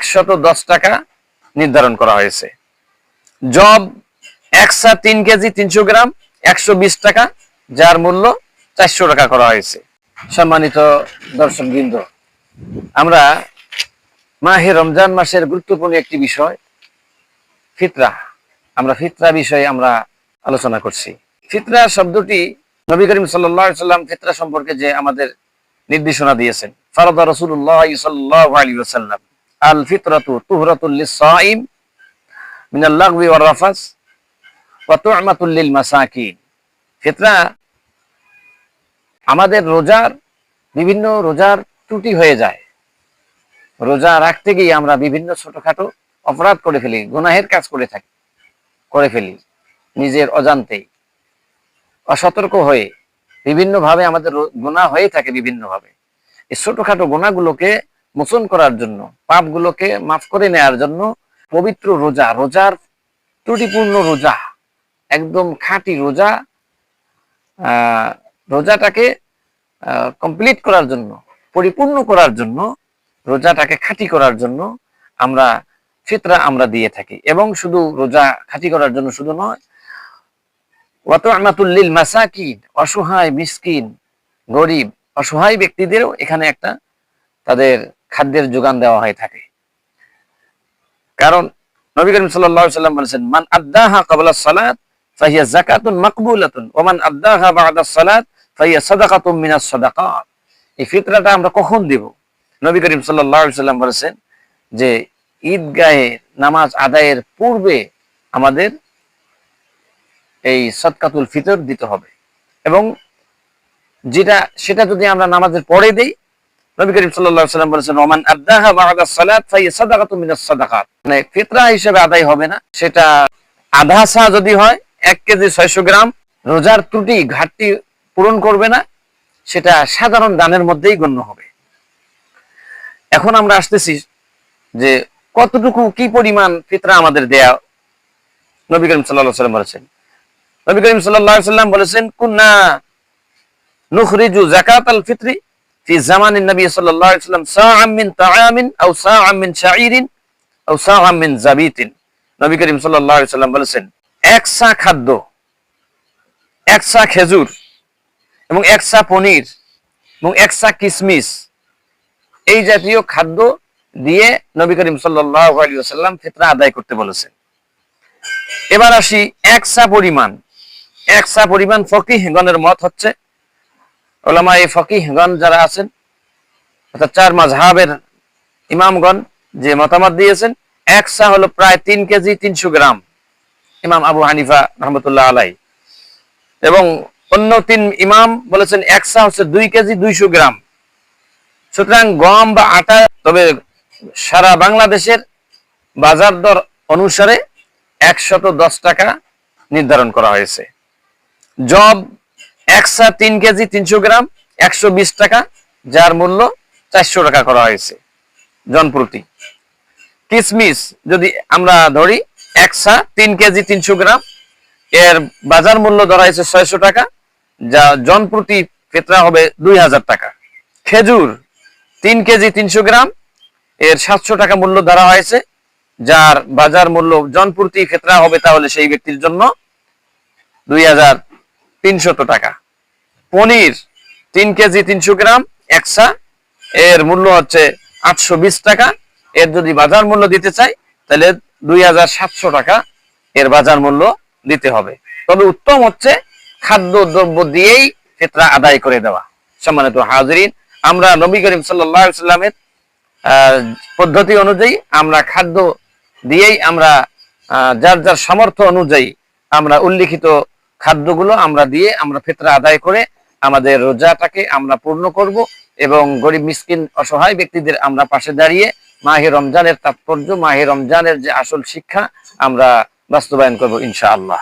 একশত দশ টাকা নির্ধারণ করা হয়েছে। জব একশা তিন কেজি তিনশো গ্রাম, একশো বিশ টাকা, যার মূল্য চারশো টাকা করা হয়েছে। সম্মানিত দর্শক বৃন্দ আমরা মাহে রমজান মাসের গুরুত্বপূর্ণ একটি বিষয়, ফিতরা। আমরা ফিতরা বিষয়ে আমরা আলোচনা করছি। ফিতরা শব্দটি নবী করিম সাল্লাম ফিতরা সম্পর্কে যে আমাদের নির্দেশনা দিয়েছেন, ফারদা রসুল্লাহ সাল্লাহ আলী ওসাল্লাম আল ফিতরাতু তুহরাতুল লিসাইম মিনাল লাগবি ওয়ার রাফাস ওয়া তু'মাতুল লিল মাসাকিন ফিতরা আমাদের রোজার, বিভিন্ন রোজার ত্রুটি হয়ে যায়। রোজা রাখতে গিয়ে আমরা বিভিন্ন ছোটখাটো অপরাধ করে ফেলি, গুনাহের কাজ করে থাকি, করে ফেলি, নিজের অজান্তেই অসতর্ক হয়ে, বিভিন্নভাবে আমাদের গুনাহ হয়ে থাকে বিভিন্নভাবে। এই ছোটখাটো গুণাগুলোকে মোচন করার জন্য, পাপগুলোকে মাফ করে নেয়ার জন্য পবিত্র রোজা, রোজার ত্রুটিপূর্ণ রোজা, একদম খাঁটি রোজা রোজাটাকে কমপ্লিট করার জন্য, পরিপূর্ণ করার জন্য, রোজাটাকে খাঁটি করার জন্য আমরা ফিতরা আমরা দিয়ে থাকি। এবং শুধু রোজা খাঁটি করার জন্য শুধু নয় অত ওয়াতুল্লিল মাসাকিন, অসহায়, মিসকিন, গরিব, অসহায় ব্যক্তিদেরও এখানে একটা তাদের খাদ্যের যোগান দেওয়া হয়ে থাকে। কারণ নবী করিম সাল্লাম বলেছেন, মান আদ্দাহা ক্বাবলা সালাত ফাহিয়া যাকাতুন মাকবুলাতুন, ওয়া মান আদ্দাহা বা'দা সালাত ফাহিয়া সাদাকাতুম মিনাস সাদাকাত। এই ফিতরাটা আমরা কখন দেব? নবী করিম সাল্লাম বলেছেন যে, ঈদগাহে নামাজ আদায়ের পূর্বে আমাদের এই সৎকাতুল ফিতর দিতে হবে। এবং যেটা, সেটা যদি আমরা নামাজের পরে দেই নবী করিম সাল্লাম বলেছেন বা'দা সাদাকাত মানে ফিতরা হিসেবে আদায় হবে না। সেটা আধা সা যদি হয় কেজি ছয়শো গ্রাম রোজার ত্রুটি, ঘাটতি পূরণ করবে না। সেটা সাধারণ দানের মধ্যেই গণ্য হবে। এখন আমরা আসতেছি যে কতটুকু, কি পরিমাণ ফিতরা আমাদের দেয়া নবী করিম সাল্লাল্লাহু সাল্লাম বলেছেন? নবী করিম সাল্লাল্লাহু সাল্লাম বলেছেন, কুন্না নুখরিজু যাকাতাল ফিতরি في زمان النبي صلى الله عليه وسلم ساعا من طعام او ساعا من شعير او ساعا من زبيت নবী করিম সাল্লাল্লাহু আলাইহি সাল্লাম বলেছেন এক সা খাদ্য এক সা খেজুর এবং এক সা পনির এবং এক সা কিশমিশ এই জাতীয় খাদ্য দিয়ে নবী করিম সাল্লাল্লাহু আলাইহি ওয়াসাল্লাম ফিতরা আদায় করতে বলেছেন এবার আসি এক সা পরিমাণ এক সা পরিমাণ ফকিহগণের মত হচ্ছে ওলামা এই ফকিহগণ যারা আছেন, অর্থাৎ চার মাঝহাবের ইমামগণ যে মতামত দিয়েছেন, এক সা হলো প্রায় তিন কেজি তিনশো গ্রাম, ইমাম আবু হানিফা রহমতুল্লাহ আলাই এবং অন্য তিন ইমাম বলেছেন এক সা হচ্ছে দুই কেজি দুইশো গ্রাম। সুতরাং গম বা আটা, তবে সারা বাংলাদেশের বাজার দর অনুসারে একশত দশ টাকা নির্ধারণ করা হয়েছে। জব একশা তিন কেজি তিনশো গ্রাম, একশো বিশ টাকা, যার মূল্য চারশো টাকা করা হয়েছে জনপ্রতি। কিসমিস যদি আমরা ধরি একশা তিন কেজি তিনশো গ্রাম, এর বাজার মূল্য ধরা হয়েছে ছয়শো টাকা, যা জনপ্রতি ফেতরা হবে দুই হাজার টাকা। খেজুর তিন কেজি তিনশো গ্রাম, এর সাতশো টাকা মূল্য ধরা হয়েছে, যার বাজার মূল্য জনপ্রতি ফেতরা হবে তাহলে সেই ব্যক্তির জন্য দুই হাজার তিনশত টাকা। পনির তিন কেজি তিনশো গ্রাম, একশা। এর মূল্য হচ্ছে আটশো বিশ টাকা। এর যদি বাজার মূল্য দিতে চাই, তাহলে দুই হাজার সাতশো টাকা এর বাজার মূল্য দিতে হবে। তবে উত্তম হচ্ছে খাদ্য দ্রব্য দিয়েই ফিতরা আদায় করে দেওয়া। সম্মানিত হাজরিন, আমরা নবী করিম সাল্লামের পদ্ধতি অনুযায়ী আমরা খাদ্য দিয়েই আমরা যার যার সামর্থ্য অনুযায়ী আমরা উল্লিখিত খাদ্যগুলো আমরা দিয়ে আমরা ফিতরা আদায় করে আমাদের রোজাটাকে আমরা পূর্ণ করব এবং গরিব, মিসকিন, অসহায় ব্যক্তিদের আমরা পাশে দাঁড়িয়ে মাহে রমজানের তাৎপর্য, মাহে রমজানের যে আসল শিক্ষা আমরা বাস্তবায়ন করব ইনশাআল্লাহ।